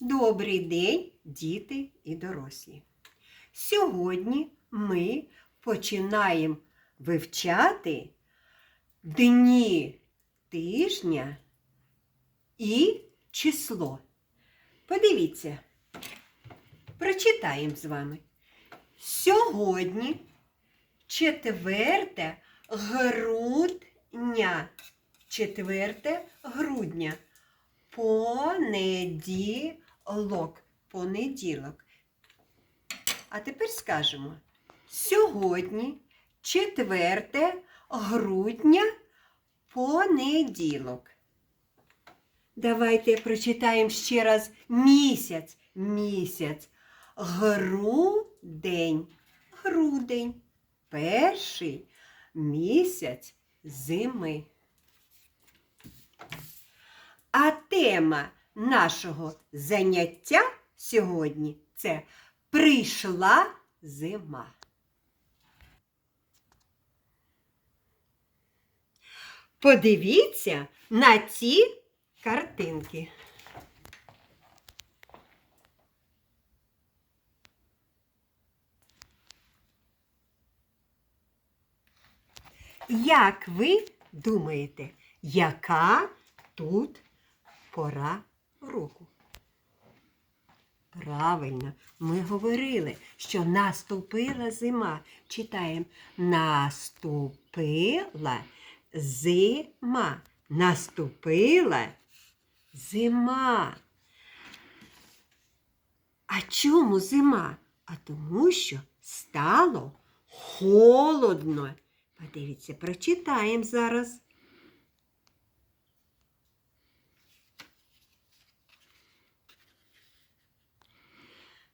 Добрий день, діти і дорослі. Сьогодні ми починаємо вивчати дні тижня і число. Подивіться, прочитаємо з вами. Сьогодні 4 грудня. 4 грудня. Понеділок. Понеділок. А тепер скажемо. Сьогодні 4 грудня понеділок. Давайте прочитаємо ще раз місяць. Місяць. Грудень. Грудень. Перший місяць зими. А тема нашого заняття сьогодні це прийшла зима. Подивіться на ці картинки. Як ви думаєте, яка тут пора року? Правильно, ми говорили, що наступила зима. Читаємо наступила зима. Наступила зима. А чому зима? А тому, що стало холодно. Подивіться, прочитаємо зараз.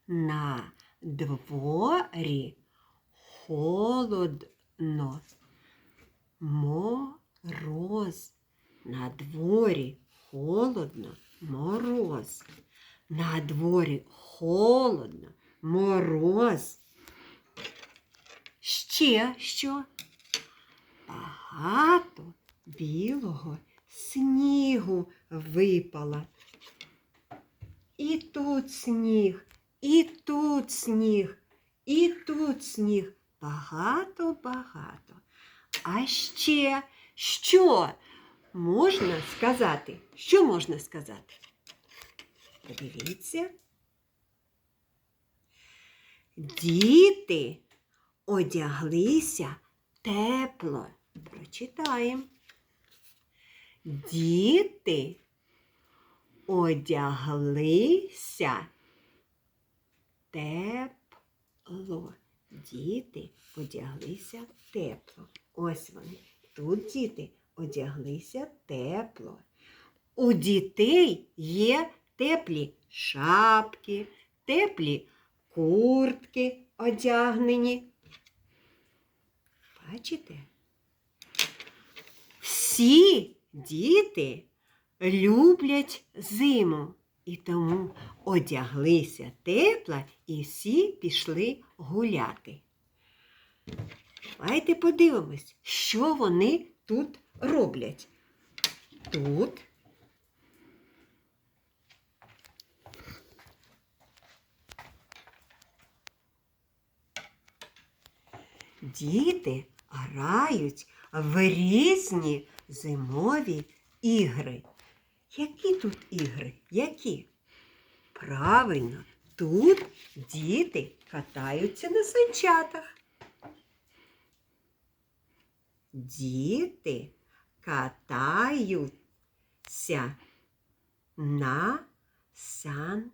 На дворі холодно. Мороз. На дворі холодно, мороз. На дворі холодно, мороз. Ще що? Багато білого снігу випало. І тут сніг, і тут сніг, і тут сніг. Багато-багато. А ще що можна сказати? Що можна сказати? Подивіться. Діти одяглися тепло. Прочитаємо. Діти одяглися тепло. Діти одяглися тепло. Ось вони. Тут діти одяглися тепло. У дітей є теплі шапки, теплі куртки одягнені. Бачите? Всі діти люблять зиму і тому одяглися тепло і всі пішли гуляти. Давайте подивимось, що вони тут роблять. Тут діти грають в різні зимові ігри. Які тут ігри? Які? Правильно, тут діти катаються на санчатах. Діти катаються на санчатах.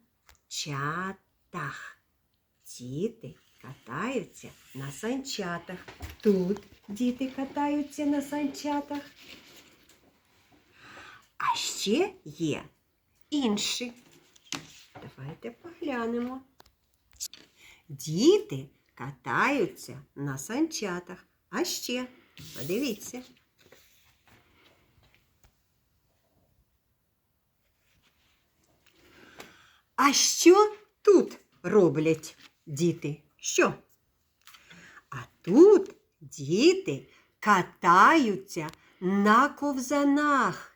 Діти катаються на санчатах. Тут діти катаються на санчатах. А ще є інші. Давайте поглянемо. Діти катаються на санчатах. А ще, подивіться. А що тут роблять діти? Що? А тут діти катаються на ковзанах.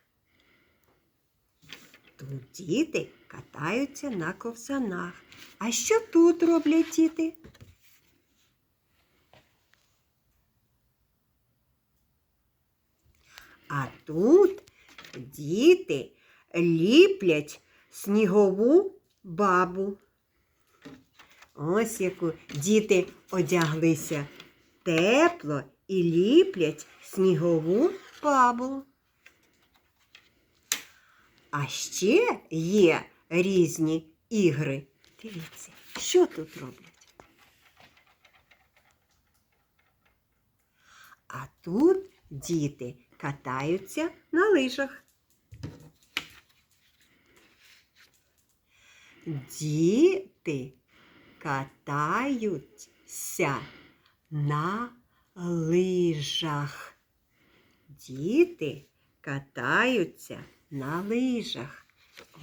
Тут діти катаються на ковзанах. А що тут роблять діти? А тут діти ліплять снігову бабу. Ось яку діти одяглися тепло і ліплять снігову бабу. А ще є різні ігри. Дивіться, що тут роблять? А тут діти катаються на лижах. Діти катаються на лижах. Діти катаються на лижах.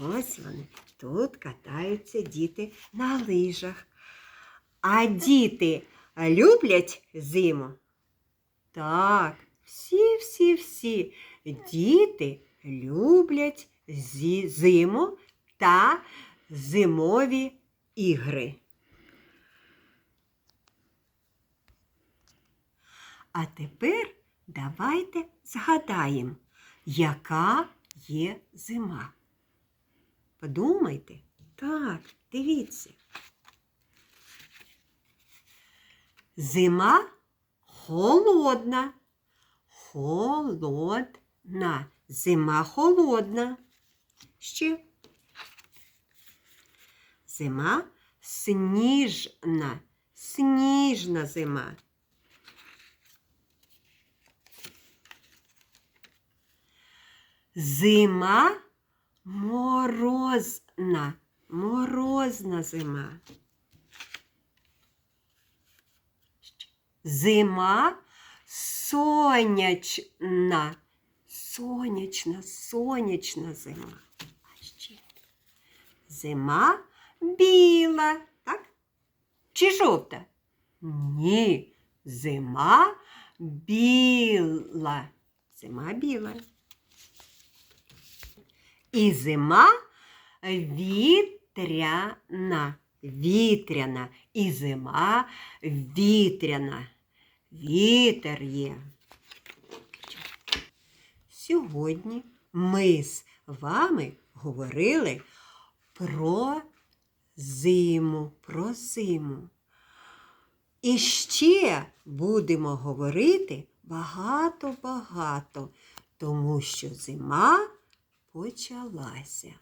Ось вони. Тут катаються діти на лижах. А діти люблять зиму? Так, всі, всі, всі діти люблять зиму та зимові ігри. А тепер давайте згадаємо, яка є зима. Подумайте. Так, дивіться. Зима холодна. Холодна. Зима холодна. Ще. Зима сніжна. Сніжна зима. Зима морозна. Морозна зима. Зима сонячна. Сонячна, сонячна зима. А ще зима біла, так? Чи жовта? Ні, зима біла. Зима біла. І зима вітряна. Вітряна. І зима вітряна. Вітер є. Сьогодні ми з вами говорили про зиму, про зиму. І ще будемо говорити багато-багато, тому що зима почалася.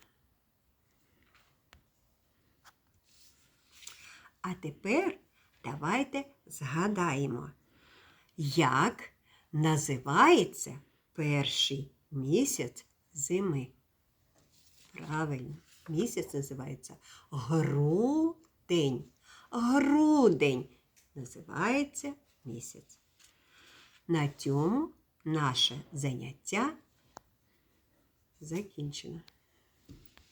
А тепер давайте згадаємо, як називається перший місяць зими. Правильно, місяць називається грудень. Грудень називається місяць. На цьому наше заняття закінчено.